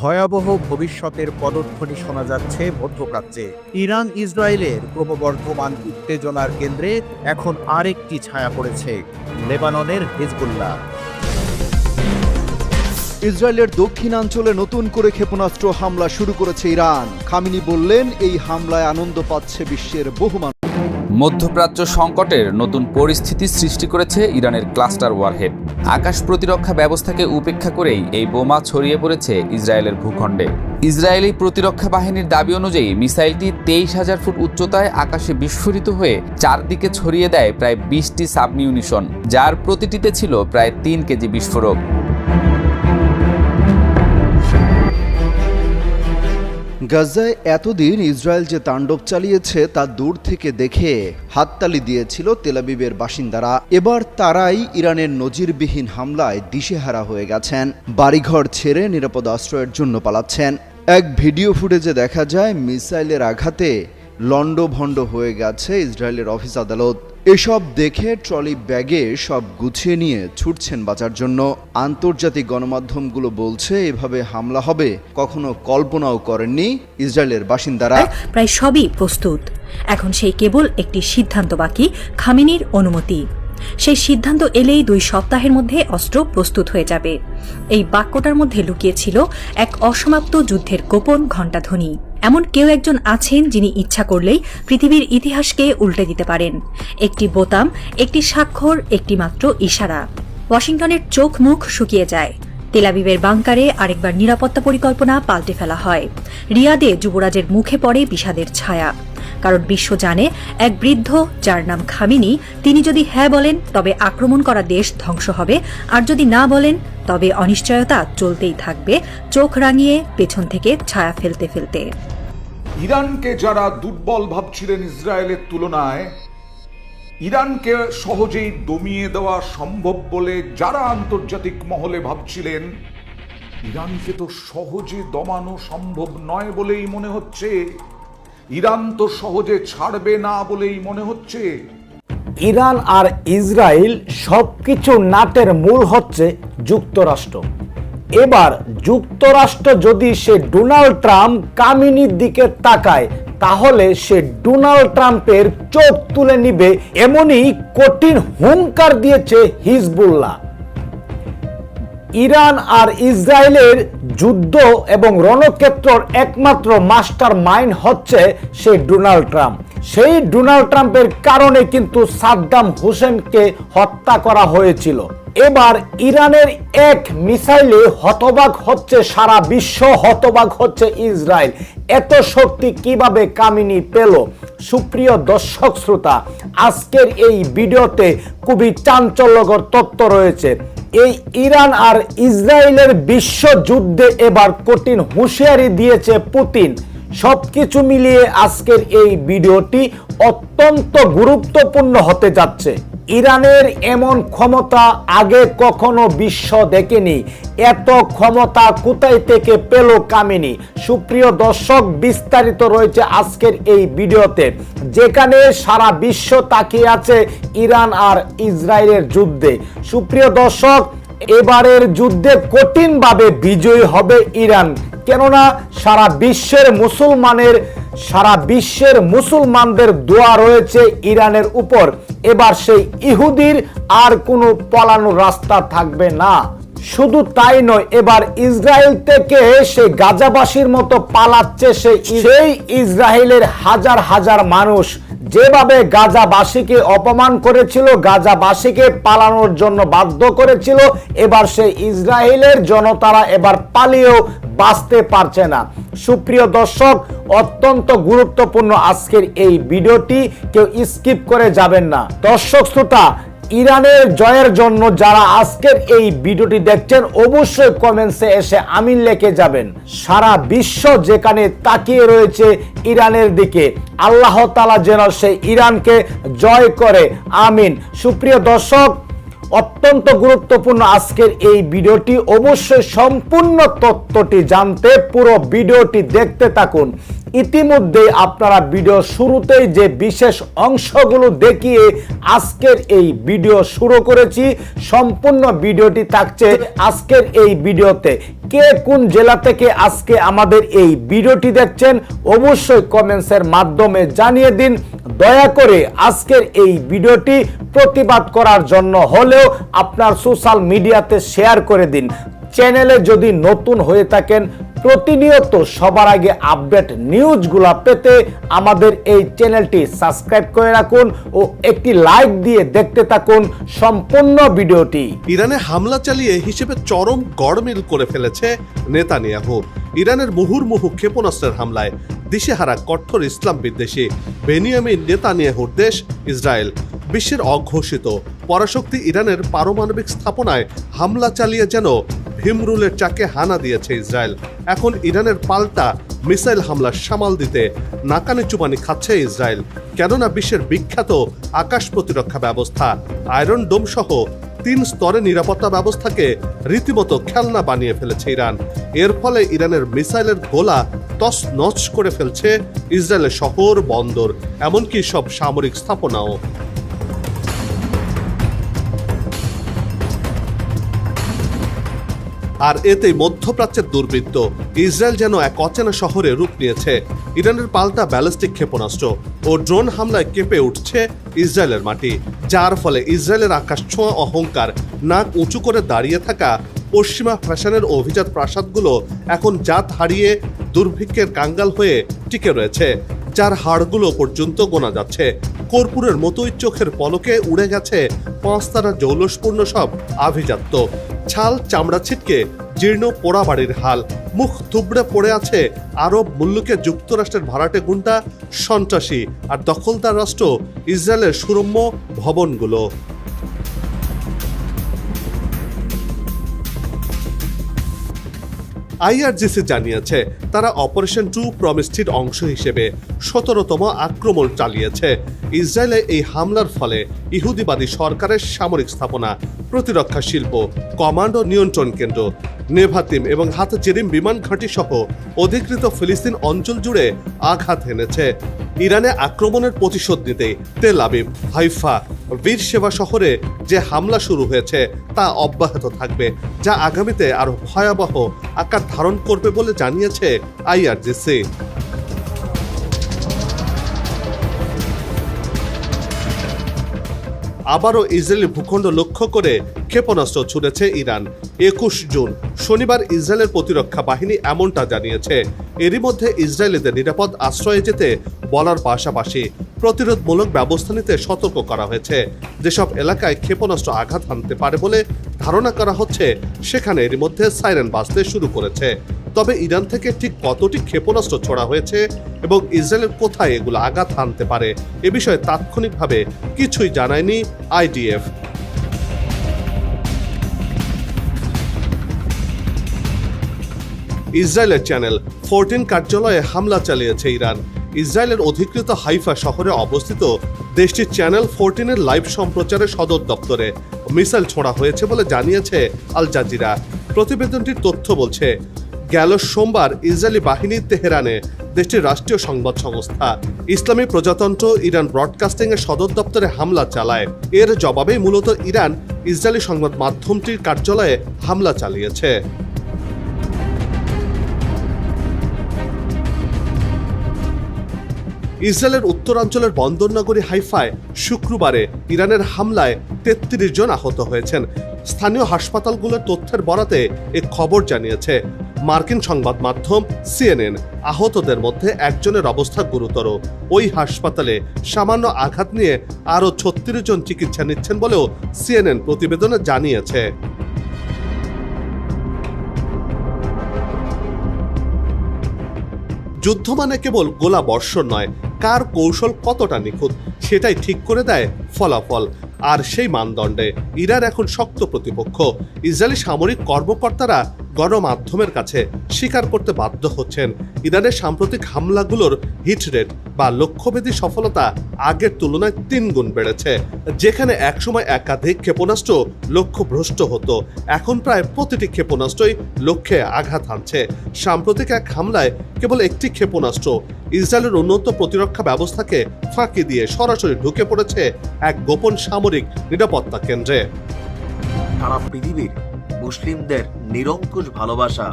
ভয়াবহ ভবিষ্যতের পদধ্বনি শোনা যাচ্ছে মধ্যপ্রাচ্যে। ইরান, ইসরায়েলের ক্রমবর্ধমান উত্তেজনার কেন্দ্রে এখন আরেকটি ছায়া পড়েছে, লেবাননের হিজবুল্লাহ। ইসরায়েলের দক্ষিণাঞ্চলে নতুন করে ক্ষেপণাস্ত্র হামলা শুরু করেছে ইরান। খামিনি বললেন, এই হামলায় আনন্দ পাচ্ছে বিশ্বের বহু মানুষ। মধ্যপ্রাচ্য সংকটের নতুন পরিস্থিতি সৃষ্টি করেছে ইরানের ক্লাস্টার ওয়ারহেড। আকাশ প্রতিরক্ষা ব্যবস্থাকে উপেক্ষা করেই এই বোমা ছড়িয়ে পড়েছে ইসরায়েলের ভূখণ্ডে। ইসরায়েলি প্রতিরক্ষা বাহিনীর দাবি অনুযায়ী মিসাইলটি তেইশ হাজার ফুট উচ্চতায় আকাশে বিস্ফোরিত হয়ে চারদিকে ছড়িয়ে দেয় প্রায় বিশটি সাবমিউনিশন, যার প্রতিটিতে ছিল প্রায় তিন কেজি বিস্ফোরক। গাজায় এতদিন ইসরায়েল যে তাণ্ডব চালিয়েছে তা দূর থেকে দেখে হাততালি দিয়েছিল তেলাবিবের বাসিন্দারা। এবার তারাই ইরানের নজিরবিহীন হামলায় দিশেহারা হয়ে গেছেন। বাড়িঘর ছেড়ে নিরাপদ আশ্রয়ের জন্য পালাচ্ছেন। এক ভিডিও ফুটেজে দেখা যায়, মিসাইলের আঘাতে লণ্ডভণ্ড হয়ে গেছে ইসরায়েলের অফিস আদালত। এসব দেখে ট্রলি ব্যাগে সব গুছিয়ে নিয়ে ছুটছেন বাঁচার জন্য। আন্তর্জাতিক গণমাধ্যমগুলো বলছে, এভাবে হামলা হবে, কখনো কল্পনাও করেননি ইসরায়েলের বাসিন্দারা। প্রায় সবই প্রস্তুত। এখন সেই কেবল একটি সিদ্ধান্ত বাকি, খামিনির অনুমতি। সেই সিদ্ধান্ত এলেই দুই সপ্তাহের মধ্যে অস্ত্র প্রস্তুত হয়ে যাবে। এই বাক্যটার মধ্যে লুকিয়েছিল এক অসমাপ্ত যুদ্ধের গোপন ঘণ্টাধ্বনি। এমন কেউ একজন আছেন যিনি ইচ্ছা করলেই পৃথিবীর ইতিহাসকে উল্টে দিতে পারেন। একটি বোতাম, একটি স্বাক্ষর, একটি মাত্র ইশারা। ওয়াশিংটনের চোখ মুখ শুকিয়ে যায়। তেলাবিবের বাংকারে আরেকবার নিরাপত্তা পরিকল্পনা পাল্টে ফেলা হয়। রিয়াদে যুবরাজের মুখে পড়ে বিষাদের ছায়া। কারণ বিশ্ব জানে, এক বৃদ্ধ যার নাম খামিনি, তিনি যদি হ্যাঁ বলেন, তবে আক্রমণ করা দেশ ধ্বংস হবে। আর যদি না বলেন, তবে অনিশ্চয়তা চলতেই থাকবে, চোখ রাঙিয়ে পেছন থেকে ছায়া ফেলতে ফেলতে। ইরানকে যারা দুর্বল ভাবছিলেন ইসরায়েলের তুলনায়, ইরানকে সহজেই দমিয়ে দেওয়া সম্ভব বলে যারা আন্তর্জাতিক মহলে ভাবছিলেন, ইরানকে তো সহজে দমানো সম্ভব নয় বলেই মনে হচ্ছে ইরান তো সহজে ছাড়বে না বলেই মনে হচ্ছে। ইরান আর ইসরায়েল সবকিছু নাটের মূল হচ্ছে যুক্তরাষ্ট্র। এবার যুক্তরাষ্ট্র যদি সে ডোনাল্ড ট্রাম্প কামিনীর দিকে তাকায়, তাহলে সে ডোনাল্ড ট্রাম্পের চোখ তুলে নিবে এমনই কঠিন হুঙ্কার দিয়েছে হিজবুল্লাহ। ইরান আর ইসরায়েলের যুদ্ধ এবং রণক্ষেত্রর একমাত্র মাস্টার মাইন্ড হচ্ছে সেই ডোনাল্ড ট্রাম্প। সেই ডোনাল্ড ট্রাম্পের কারণে কিন্তু সাদ্দাম হোসেনকে হত্যা করা হয়েছিল। এবার ইরানের এক মিসাইলে হতবাক হচ্ছে সারা বিশ্ব, হতবাক হচ্ছে ইসরায়েল। এত শক্তি কীভাবে কামিনী পেল? সুপ্রিয় দর্শক শ্রোতা, আজকের এই ভিডিওতে খুবই চাঞ্চল্যকর তথ্য রয়েছে। এই ইরান আর ইসরায়েলের বিশ্বযুদ্ধে এবার কঠিন হুঁশিয়ারি দিয়েছে পুতিন। সবকিছু মিলিয়ে আজকের এই ভিডিওটি অত্যন্ত গুরুত্বপূর্ণ হতে যাচ্ছে। ইরানের এমন ক্ষমতা আগে কখনো বিশ্ব দেখেনি। এত ক্ষমতা কোথায় থেকে পেল কামিনী? সুপ্রিয় দর্শক, বিস্তারিত রয়েছে আজকের এই ভিডিওতে, যেখানে সারা বিশ্ব তাকিয়ে আছে ইরান আর ইসরায়েলের যুদ্ধে। সুপ্রিয় দর্শক এবারের যুদ্ধে কঠিনভাবে বিজয়ী হবে ইরান। কেননা সারা বিশ্বের মুসলমানের, সারা বিশ্বের মুসলমানদের দোয়া রয়েছে ইরানের উপর। এবার সেই ইহুদির আর কোনো পলানোর রাস্তা থাকবে না। শুধু তাই নয়, এবার ইসরায়েল থেকে সে গাজাবাসীর মতো পালাচ্ছে সেই ইসরায়েলের হাজার হাজার মানুষ। যেভাবে গাজাবাসীকে অপমান করেছিল, গাজাবাসীকে পালানোর জন্য বাধ্য করেছিল, এবার সে ইসরায়েলের জনতারা এবার পালিয়েও বাঁচতে পারছে না। সুপ্রিয় দর্শক, অত্যন্ত গুরুত্বপূর্ণ আজকের এই ভিডিওটি, কেউ স্কিপ করে যাবেন না। দর্শক শ্রোতা ইরানের জয়ের জন্য যারা আজকের এই ভিডিওটি দেখছেন, অবশ্যই কমেন্টসে এসে আমিন লেখে যাবেন। সারা বিশ্ব যেখানে তাকিয়ে রয়েছে ইরানের দিকে, আল্লাহ তালা যেন সেই ইরানকে জয় করে। আমিন। সুপ্রিয় দর্শক অত্যন্ত গুরুত্বপূর্ণ আজকের এই ভিডিওটি। অবশ্যই সম্পূর্ণ তথ্যটি জানতে পুরো ভিডিওটি দেখতে থাকুন। ইতিমধ্যে আপনারা ভিডিও শুরুতেই যে বিশেষ অংশগুলো দেখিয়ে আজকের এই ভিডিও শুরু করেছি, সম্পূর্ণ ভিডিওটি থাকছে আজকের এই ভিডিওতে। কে কোন জেলা থেকে আজকে আমাদের এই ভিডিওটি দেখছেন অবশ্যই কমেন্টসের মাধ্যমে জানিয়ে দিন। দয়া করে আজকের এই ভিডিওটি প্রতিবাদ করার জন্য হলেও আপনার সোশ্যাল মিডিয়াতে শেয়ার করে দিন। চ্যানেলে যদি নতুন হয়ে থাকেন প্রতিনিয়ত সবার আগে আপডেট নিউজগুলো পেতে আমাদের এই চ্যানেলটি সাবস্ক্রাইব করে রাখুন ও একটি লাইক দিয়ে দেখতে থাকুন সম্পূর্ণ ভিডিওটি। ইরানে হামলা চালিয়ে হিসেবে চরম গড়মিল করে ফেলেছে নেতানিয়াহু। ইরানের মুহুর্মুহু ক্ষেপণাস্ত্রের হামলায় দিশেহারা কঠোর ইসলাম বিদ্বেষী বেনিয়ামিন নেতানিয়াহুর দেশ ইসরায়েল। বিশ্বের অঘোষিত পরাশক্তি ইরানের পারমাণবিক স্থাপনায় হামলা চালিয়ে যেন ভীমরুলের চাকে হানা দিয়েছে ইসরায়েল। এখন ইরানের পাল্টা মিসাইল হামলা সামাল দিতে নাকানি চুবানি খাচ্ছে ইসরায়েল। কেননা বিশ্বের বিখ্যাত আকাশ প্রতিরক্ষা ব্যবস্থা, আয়রন ডোম সহ তিন স্তরে নিরাপত্তা ব্যবস্থাকে রীতিমতো খেলনা বানিয়ে ফেলেছে ইরান। এর ফলে ইরানের মিসাইলের গোলা তস নচ করে ফেলছে ইসরায়েলের শহর, বন্দর, এমনকি সব সামরিক স্থাপনাও। আর এতে মধ্যপ্রাচ্যের দুর্বৃত্ত। ইসরায়েল যেন এক অচেনা শহরে রূপ নিয়েছে। ইরানের পাল্টা ব্যালিস্টিক ক্ষেপণাস্ত্র ও ড্রোন হামলায় কেঁপে উঠছে ইসরায়েলের মাটি, যার ফলে ইসরায়েলের আকাশ ছোঁয়া অহংকার, নাক উঁচু করে দাঁড়িয়ে থাকা পশ্চিমা ফ্যাশনের অভিজাত প্রাসাদগুলো এখন জাত হারিয়ে দুর্ভিক্ষের কাঙ্গাল হয়ে টিকে রয়েছে, যার হাড়গুলো পর্যন্ত গোনা যাচ্ছে। কর্পূরের মতোই চোখের পলকে উড়ে গেছে পাঁচতারা জৌলসপূর্ণ সব আভিজাত্য। ছাল চামড়া ছিটকে জীর্ণ পোড়া বাড়ির হাল। মুখ থুবড়ে পড়ে আছে আরব মুল্লুকে যুক্তরাষ্ট্রের ভাড়াটে গুন্ডা, সন্ত্রাসী আর দখলদার রাষ্ট্র ইসরায়েলের সুরম্য ভবনগুলো। আইআরজিসি জানিয়েছে, তারা অপারেশন টু প্রমিসটির অংশ হিসেবে সতেরোতম আক্রমণ চালিয়েছে। ইসরায়েলে এই হামলার ফলে ইহুদিবাদী সরকারের সামরিক স্থাপনা, প্রতিরক্ষা শিল্প, কমান্ড ও নিয়ন্ত্রণ কেন্দ্র নেভাতিম এবং হাত জেরিম বিমান ঘাঁটি সহ অধিকৃত ফিলিস্তিন অঞ্চল জুড়ে আঘাত এনেছে। ইরানে আক্রমণের প্রতিশোধ নিতে তেল আবিব, হাইফা বীর সেবা শহরে যে হামলা শুরু হয়েছে তা অব্যাহত থাকবে, যা আগামীতে আরও ভয়াবহ আকার ধারণ করবে বলে জানিয়েছে আইআরজিসি। আবারও ইসরায়েলি ভূখণ্ড লক্ষ্য করে ক্ষেপণাস্ত্র ছুড়েছে ইরান। একুশ জুন, শনিবার ইসরায়েলের প্রতিরক্ষা বাহিনী এমনটা জানিয়েছে। এরই মধ্যে ইসরায়েলিদের নিরাপদ আশ্রয়ে যেতে বলার পাশাপাশি প্রতিরোধমূলক ব্যবস্থা নিতে সতর্ক করা হয়েছে। যেসব এলাকায় ক্ষেপণাস্ত্র আঘাত হানতে পারে বলে ধারণা করা হচ্ছে, সেখানে এরই মধ্যে সাইরেন বাজতে শুরু করেছে। তবে ইরান থেকে ঠিক কতটি ক্ষেপণাস্ত্র ছোড়া হয়েছে এবং ইসরায়েলের কোথায় এগুলো আঘাত হানতে পারে, এ বিষয়ে তাৎক্ষণিকভাবে কিছুই জানায়নি আইডিএফ। ইসরায়েলের চ্যানেল ফোরটিন কার্যালয়ে হামলা চালিয়েছে ইরান। ইসরায়েলের অধিকৃত হাইফা শহরে অবস্থিত দেশটির চ্যানেল ফোরটিনের লাইভ সম্প্রচারের সদর দপ্তরে মিসাইল ছোঁড়া হয়েছে বলে জানিয়েছে আল জাজিরা। প্রতিবেদনটির তথ্য বলছে, গেল সোমবার ইসরায়েলি বাহিনী তেহরানে দেশটির রাষ্ট্রীয় সংবাদ সংস্থা ইসলামী প্রজাতন্ত্র ইরান ব্রডকাস্টিং এর সদর দপ্তরে হামলা চালায়। এর জবাবে মূলত ইরান ইসরায়েলি সংবাদ মাধ্যমটির কার্যালয়ে হামলা চালিয়েছে। ইসরায়েলের উত্তরাঞ্চলের বন্দরনগরী হাইফায় শুক্রবারে ইরানের হামলায় তেত্রিশ জন আহত হয়েছেন। স্থানীয় হাসপাতালগুলোর তথ্যের বরাতে এ খবর জানিয়েছে। মার্কিন সংবাদ মাধ্যম সিএনএন, আহতদের মধ্যে একজনের অবস্থা গুরুতর। ওই হাসপাতালে সামান্য আঘাত নিয়ে আরও ছত্রিশ জন চিকিৎসা নিচ্ছেন বলেও সিএনএন প্রতিবেদনে জানিয়েছে। যুদ্ধ মানে কেবল গোলা বর্ষণ নয় কার কৌশল কতটা নিখুঁত, সেটাই ঠিক করে দেয় ফলাফল। আর সেই মানদণ্ডে ইরান এখন শক্ত প্রতিপক্ষ। ইসরায়েলি সামরিক কর্মকর্তারা গণমাধ্যমের কাছে স্বীকার করতে বাধ্য হচ্ছেন। ইরানের সাম্প্রতিক হামলাগুলোর হিট রেট বা লক্ষ্যভেদী সফলতা আগের তুলনায় তিন গুণ বেড়েছে। যেখানে একসময় একাধিক ক্ষেপণাস্ত্র লক্ষ্যভ্রষ্ট হতো, এখন প্রায় প্রতিটি ক্ষেপণাস্ত্রই লক্ষ্যে আঘাত হানছে। সাম্প্রতিক এক হামলায় কেবল একটি ক্ষেপণাস্ত্র ইসরায়েলের উন্নত প্রতিরক্ষা ব্যবস্থাকে ফাঁকি দিয়ে সরাসরি ঢুকে পড়েছে এক গোপন সামরিক নিরাপত্তা কেন্দ্রে। সারা পৃথিবীর মুসলিমদের নিরঙ্কুশ ভালোবাসা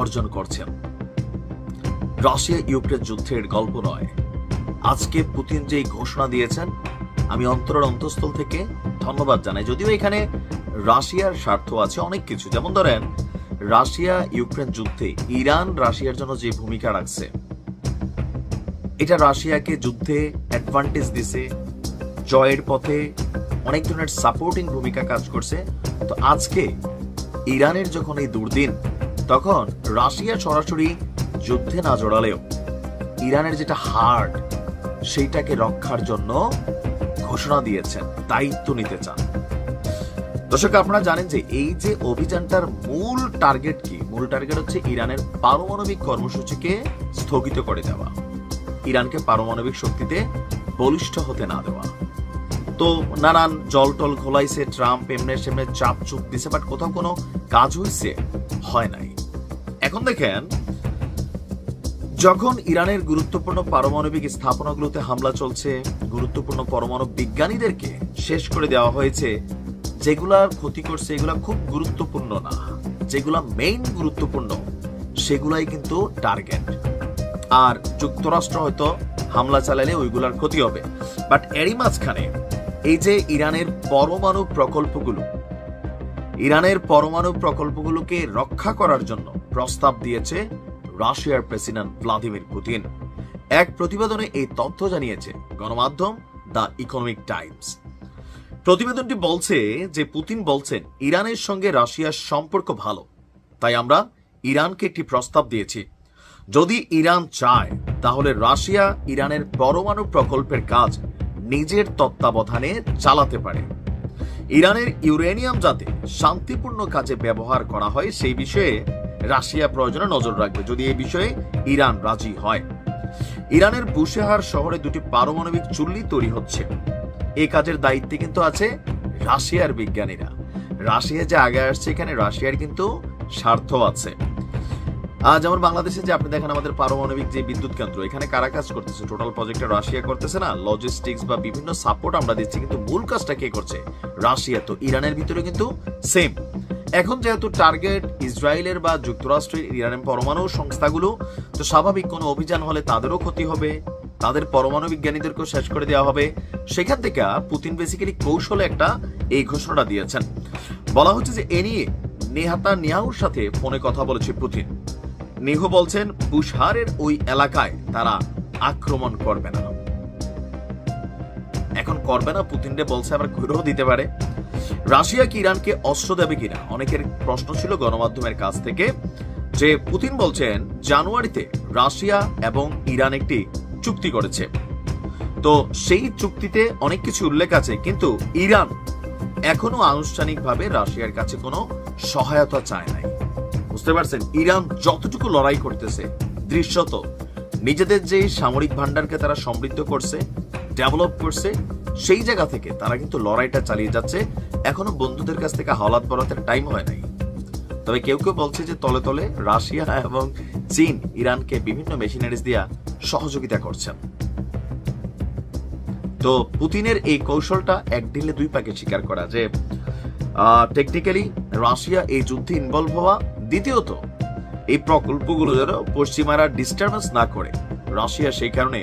অর্জন করছেন রাশিয়া ইউক্রেন যুদ্ধের গল্প নয়। আজকে পুতিন যেই ঘোষণা দিয়েছেন, আমি অন্তরের অন্তঃস্থল থেকে ধন্যবাদ জানাই। যদিও এখানে রাশিয়ার স্বার্থ আছে অনেক কিছু। যেমন ধরেন রাশিয়া ইউক্রেন যুদ্ধে ইরান রাশিয়ার জন্য যে ভূমিকা রাখছে, এটা রাশিয়াকে যুদ্ধে অ্যাডভান্টেজ দিছে, জয়ের পথে অনেক ধরনের সাপোর্টিং ভূমিকা কাজ করছে। তো আজকে ইরানের যখন এই দুর্দিন, তখন রাশিয়া সরাসরি যুদ্ধে না জড়ালেও ইরানের যেটা হার্ট, সেইটাকে রক্ষার জন্য ঘোষণা দিয়েছেন, দায়িত্ব নিতে চান। দর্শক, আপনারা জানেন যে এই যে অভিযানটার মূল টার্গেট কি? মূল টার্গেট হচ্ছে ইরানের পারমাণবিক কর্মসূচিকে স্থগিত করে দেওয়া। ইরানকে পারমাণবিক শক্তিতে বলিষ্ঠ হতে না দেওয়া। তো নানান জল টল ঘোলাইছে ট্রাম্প এমনে সেমনে চাপ চুপ দিছে বাট কোথাও কোনো কাজ হইছে, হয় নাই। এখন দেখেন, যখন ইরানের গুরুত্বপূর্ণ পারমাণবিক স্থাপনাগুলোতে হামলা চলছে, গুরুত্বপূর্ণ পরমাণু বিজ্ঞানীদেরকে শেষ করে দেওয়া হয়েছে যেগুলার ক্ষতি করছে, এগুলা খুব গুরুত্বপূর্ণ না। যেগুলা মেইন গুরুত্বপূর্ণ, সেগুলাই কিন্তু টার্গেট আর যুক্তরাষ্ট্র হয়তো হামলা চালালে ওইগুলার ক্ষতি হবে। বাট এরই মাঝখানে এই যে ইরানের পরমাণু প্রকল্পগুলো, ইরানের পরমাণু প্রকল্পগুলোকে রক্ষা করার জন্য প্রস্তাব দিয়েছে রাশিয়ার প্রেসিডেন্ট ভ্লাদিমির পুতিন। এক প্রতিবেদনে এই তথ্য জানিয়েছে গণমাধ্যম দ্য ইকোনমিক টাইমস। প্রতিবেদনটি বলছে যে পুতিন বলছেন, ইরানের সঙ্গে রাশিয়ার সম্পর্ক ভালো, তাই আমরা ইরানকে একটি প্রস্তাব দিয়েছি। যদি ইরান চায়, তাহলে রাশিয়া ইরানের পরমাণু প্রকল্পের কাজ নিজের তত্ত্বাবধানে চালাতে পারে। ইরানের ইউরেনিয়াম যাতে শান্তিপূর্ণ কাজে ব্যবহার করা হয় সেই বিষয়ে রাশিয়া প্রয়োজনে নজর রাখবে, যদি এই বিষয়ে ইরান রাজি হয়। ইরানের বুশেহার শহরে দুটি পারমাণবিক চুল্লি তৈরি হচ্ছে। এ কাজের দায়িত্বে কিন্তু আছে রাশিয়ার বিজ্ঞানীরা। রাশিয়া যে আগে আসছে এখানে রাশিয়ার কিন্তু স্বার্থ আছে। যেমন বাংলাদেশে যে আপনি দেখেন আমাদের পারমাণবিক যে বিদ্যুৎ কেন্দ্র, এখানে কারা কাজ করতেছে? টোটাল প্রজেক্টে রাশিয়া করতেছে না? লজিস্টিক্স বা বিভিন্ন সাপোর্ট আমরা দিচ্ছি, কিন্তু মূল কাজটা কে করছে? রাশিয়া। তো ইরানের ভিতরে কিন্তু সেম এখন যেহেতু টার্গেট ইসরায়েলের বা যুক্তরাষ্ট্রের ইরানের পরমাণু সংস্থাগুলো, তো স্বাভাবিক কোনো অভিযান হলে তাদেরও ক্ষতি হবে, তাদের পরমাণু বিজ্ঞানীদেরকেও শেষ করে দেওয়া হবে। সেখান থেকে পুতিন বেসিক্যালি কৌশলে একটা এই ঘোষণাটা দিয়েছেন। বলা হচ্ছে যে এ নিয়ে নেহাতা নিয়াহুর সাথে ফোনে কথা বলেছে পুতিন। নিহু বলছেন, বুশহারের ওই এলাকায় তারা আক্রমণ করবে না। এখন করবে না পুতিনরে বলছে, আবার ঘুরেও দিতে পারে। রাশিয়া কি ইরানকে অস্ত্র দেবে কিনা? অনেকের প্রশ্ন ছিল গণমাধ্যমের কাছ থেকে, যে পুতিন বলছেন, জানুয়ারিতে রাশিয়া এবং ইরান একটি চুক্তি করেছে। তো সেই চুক্তিতে অনেক কিছু উল্লেখ আছে, কিন্তু ইরান এখনও আনুষ্ঠানিকভাবে রাশিয়ার কাছে কোনো সহায়তা চায় নাই। বুঝতে পারছেন, ইরান যতটুকু লড়াই করতেছে, দৃশ্যত নিজেদের যে সামরিক ভান্ডারকে তারা সমৃদ্ধ করছে, ডেভেলপ করছে, সেই জায়গা থেকে তারা কিন্তু লড়াইটা চালিয়ে যাচ্ছে। এখনও বন্ধুদের কাছ থেকে হাওলাত বরাতের টাইম হয় নাই। তবে কেউ কেউ বলছে যে তলে তলে রাশিয়া এবং চীন ইরানকে বিভিন্ন মেশিনারিজ দিয়া সহযোগিতা করছেন। তো পুতিনের এই কৌশলটা এক ঢিলে দুই পাকে স্বীকার করা যে টেকনিক্যালি রাশিয়া এই যুদ্ধে ইনভলভ হওয়া দ্বিতীয়ত এই প্রকল্পগুলো যেন পশ্চিমারা ডিস্টার্বেন্স না করে। রাশিয়া সেই কারণে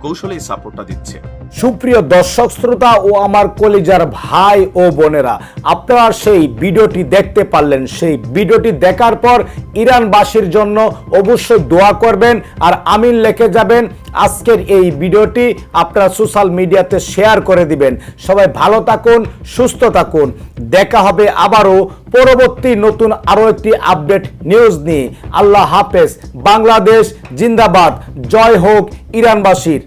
কৌশলে সাপোর্টটা দিচ্ছে। সুপ্রিয় দর্শক শ্রোতা ও আমার কলিজার ভাই ও বোনেরা, আপনারা সেই ভিডিওটি দেখতে পারলেন। সেই ভিডিওটি দেখার পর ইরানবাসীর জন্য অবশ্যই দোয়া করবেন আর আমিন লেখে যাবেন। আজকের এই ভিডিওটি আপনারা সোশ্যাল মিডিয়াতে শেয়ার করে দিবেন। সবাই ভালো থাকুন, সুস্থ থাকুন। দেখা হবে আবারও পরবর্তী নতুন আরও একটি আপডেট নিউজ নিয়ে। আল্লাহ হাফেজ। বাংলাদেশ জিন্দাবাদ। জয় হোক ইরানবাসীর।